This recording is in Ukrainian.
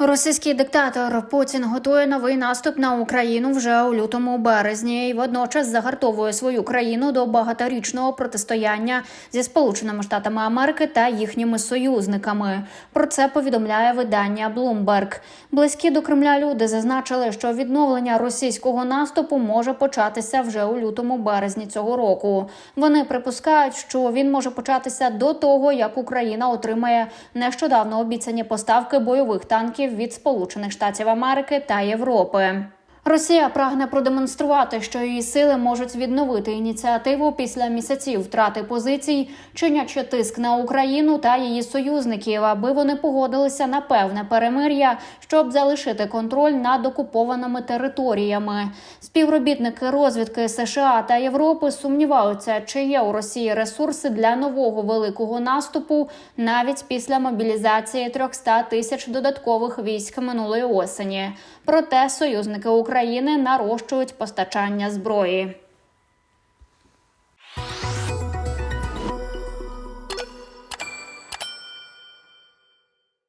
Російський диктатор Путін готує новий наступ на Україну вже у лютому березні і водночас загартовує свою країну до багаторічного протистояння зі Сполученими Штатами Америки та їхніми союзниками. Про це повідомляє видання Bloomberg. Близькі до Кремля люди зазначили, що відновлення російського наступу може початися вже у лютому березні цього року. Вони припускають, що він може початися до того, як Україна отримає нещодавно обіцяні поставки бойових танків від Сполучених Штатів Америки та Європи. Росія прагне продемонструвати, що її сили можуть відновити ініціативу після місяців втрати позицій, чинячи тиск на Україну та її союзників, аби вони погодилися на певне перемир'я, щоб залишити контроль над окупованими територіями. Співробітники розвідки США та Європи сумніваються, чи є у Росії ресурси для нового великого наступу навіть після мобілізації 300 тисяч додаткових військ минулої осені. Проте союзники України нарощують постачання зброї.